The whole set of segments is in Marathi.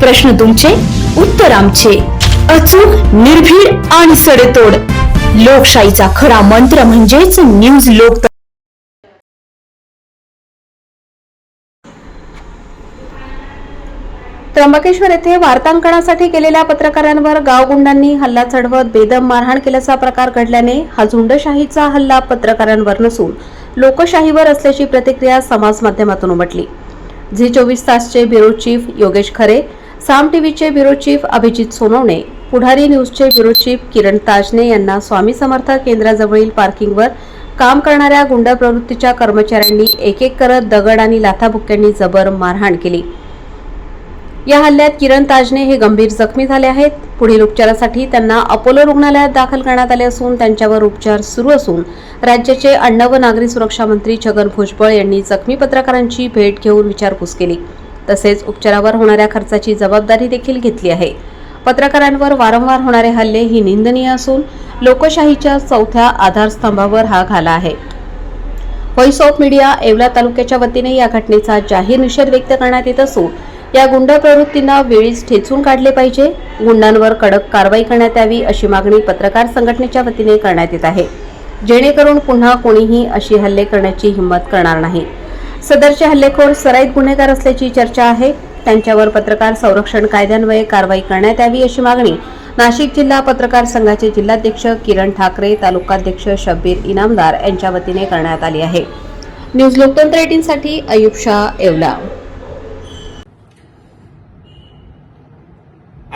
प्रश्न तुमचे उत्तर आमचे. अचूक निर्भीड आणि सडेतोड. लोकशाहीचा खरा मंत्र म्हणजेच न्यूज लोक त्र्यंबकेश्वर येथे वार्तांकनासाठी गेलेल्या पत्रकारांवर गावगुंडांनी हल्ला चढवत बेदम मारहाण केल्याचा प्रकार घडल्याने हा झुंडशाहीचा हल्ला पत्रकारांवर नसून लोकशाहीवर असल्याची प्रतिक्रिया समाज माध्यमातून उमटली. झी चोवीस तासचे ब्युरो चीफ योगेश खरे साम टीव्हीचे ब्युरो चीफ अभिजित सोनवणे पुढारी न्यूजचे ब्युरो चीफ किरण ताजने यांना स्वामी समर्थ केंद्राजवळील पार्किंगवर काम करणाऱ्या गुंड प्रवृत्तीच्या कर्मचाऱ्यांनी एक एक करत दगड आणि लाथाबुक्क्यांनी जबर मारहाण केली. या हल्ल्यात किरण ताजने हे गंभीर जखमी झाले आहेत. पुढील उपचारासाठी त्यांना अपोलो रुग्णालयात दाखल करण्यात आले असून त्यांच्यावर उपचार सुरू असून राज्याचे अन्न व नागरी सुरक्षा मंत्री छगन भुजबळ यांनी जखमी पत्रकारांची भेट घेऊन विचारपूस केली. तसेच उपचारावर होणाऱ्या खर्चाची जबाबदारी देखील घेतली आहे. पत्रकारांवर वारंवार होणारे हल्ले ही निंदनीय असून लोकशाहीच्या चौथ्या आधारस्तंभावर हा घाला आहे. व्हॉइस ऑफ मीडिया येवला तालुक्याच्या वतीने या घटनेचा जाहीर निषेध व्यक्त करण्यात येत असून या गुंड प्रवृत्तींना वेळीच ठेचून काढले पाहिजे. गुंडांवर कडक कारवाई करण्यात यावी अशी मागणी पत्रकार संघटनेच्या वतीने करण्यात येत आहे. जेणेकरून पुन्हा कोणीही अशी हल्ले करण्याची हिंमत करणार नाही. सदरचे हल्लेखोर सराईत गुन्हेगार असल्याची चर्चा आहे. त्यांच्यावर पत्रकार संरक्षण कायद्यान्वये कारवाई करण्यात यावी अशी मागणी. नाशिक जिल्हा पत्रकार संघाचे जिल्हाध्यक्ष किरण ठाकरे तालुकाध्यक्ष शब्बीर इनामदार यांच्या वतीने करण्यात आली आहे. न्यूज लोकतंत्र एटीन साठी अयुब शाह येवला.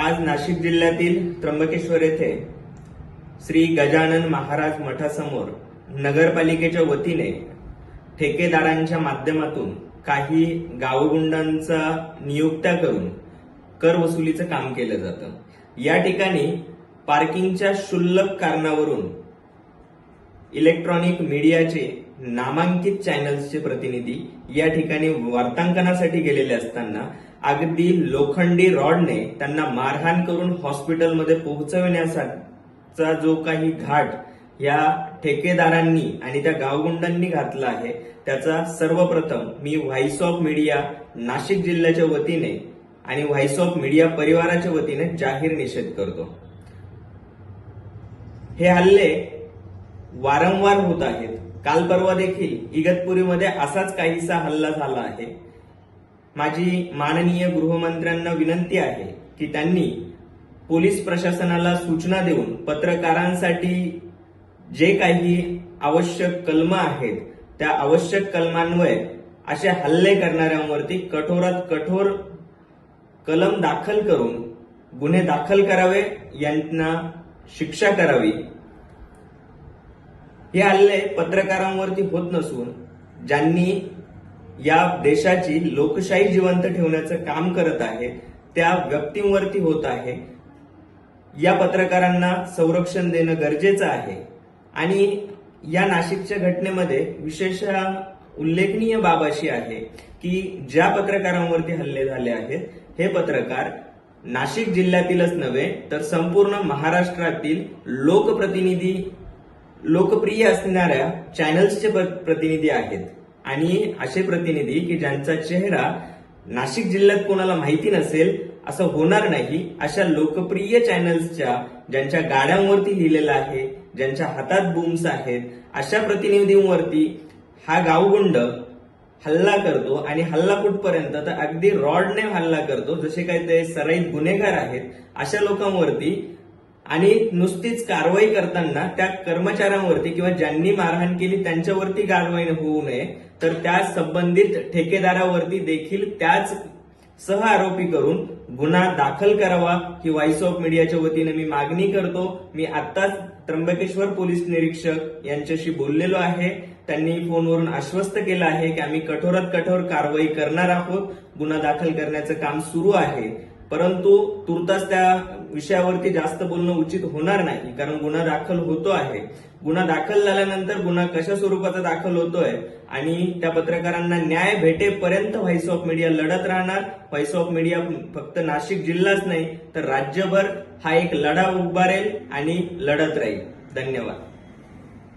आज नाशिक जिल्ह्यातील त्र्यंबकेश्वर येथे श्री गजानन महाराज मठासमोर नगरपालिकेच्या वतीने ठेकेदारांच्या माध्यमातून काही गावगुंडांचा नियुक्त्या करून कर वसुलीचं काम केलं जातं. या ठिकाणी पार्किंगच्या क्षुल्लक कारणावरून इलेक्ट्रॉनिक मीडियाचे नामांकित चॅनल्सचे प्रतिनिधी या ठिकाणी वार्तांकनासाठी गेलेले असताना अगदी लोखंडी रॉडने त्यांना मारहाण करून हॉस्पिटलमध्ये पोहोचविण्याचा जो काही घाट या ठेकेदारांनी आणि त्या गावगुंडांनी घातला आहे. त्याचा सर्वप्रथम मी व्हाइस ऑफ मीडिया नाशिक जिल्ह्याच्या वतीने आणि व्हाइस ऑफ मीडिया परिवाराच्या वतीने जाहीर निषेध करतो. हे हल्ले वारंवार होत आहेत. काल परवा देखील इगतपुरीमध्ये असाच काहीसा हल्ला झाला आहे. माझी माननीय गृहमंत्र्यांना विनंती आहे की त्यांनी पोलीस प्रशासनाला सूचना देऊन पत्रकारांसाठी जे काही आवश्यक कलम आहेत त्या आवश्यक कलमांवर असे हल्ले करणाऱ्यांवरती कठोरात कठोर कलम दाखल करून गुन्हे दाखल करावे यांना शिक्षा करावी. हे हल्ले पत्रकारांवरती होत नसून ज्यांनी या देशाची लोकशाही जिवंत ठेवण्याचं काम करत आहे त्या व्यक्तींवरती होत आहे. या पत्रकारांना संरक्षण देणं गरजेचं आहे. आणि या नाशिकच्या घटनेमध्ये विशेष उल्लेखनीय बाब अशी आहे की ज्या पत्रकारांवरती हल्ले झाले आहेत हे पत्रकार नाशिक जिल्ह्यातीलच नव्हे तर संपूर्ण महाराष्ट्रातील लोकप्रतिनिधी लोकप्रिय असणाऱ्या चॅनल्सचे प्र- प्रतिनिधी आहेत. आणि असे प्रतिनिधी की ज्यांचा चेहरा नाशिक जिल्ह्यात कोणाला माहिती नसेल असं होणार नाही अशा लोकप्रिय चॅनल्सच्या ज्यांच्या गाड्यांवरती लिहिलेलं आहे ज्यांच्या हातात बूम्स आहेत अशा प्रतिनिधींवरती हा गावगुंड हल्ला करतो आणि हल्ला कुठपर्यंत तर अगदी रॉडने हल्ला करतो जसे काही ते सराईत गुन्हेगार आहेत अशा लोकांवरती आणि नुसतीच कारवाई करताना त्या कर्मचाऱ्यांवरती किंवा ज्यांनी मारहाण केली त्यांच्यावरती कारवाई होऊ नये तर त्या संबंधित ठेकेदारावरती देखील त्याच सह आरोपी करून गुन्हा दाखल करावा ही व्हॉइस ऑफ मीडियाच्या वतीने मी मागणी करतो. मी आत्ताच त्र्यंबकेश्वर पोलीस निरीक्षक यांच्याशी बोललेलो आहे. त्यांनी फोनवरून आश्वस्त केलं आहे की आम्ही कठोरात कठोर कारवाई करणार आहोत. गुन्हा दाखल करण्याचं काम सुरू आहे. परंतु तुर्तास त्या विषयावरती जास्त बोलणं उचित होणार नाही कारण गुन्हा दाखल होतो आहे. गुन्हा दाखल झाल्यानंतर गुन्हा कशा स्वरूपाचा दाखल होतोय आणि त्या पत्रकारांना न्याय भेटेपर्यंत व्हॉइस ऑफ मीडिया लढत राहणार. व्हॉइस ऑफ मीडिया फक्त नाशिक जिल्हाच नाही तर राज्यभर हा एक लढा उभारेल आणि लढत राहील. धन्यवाद.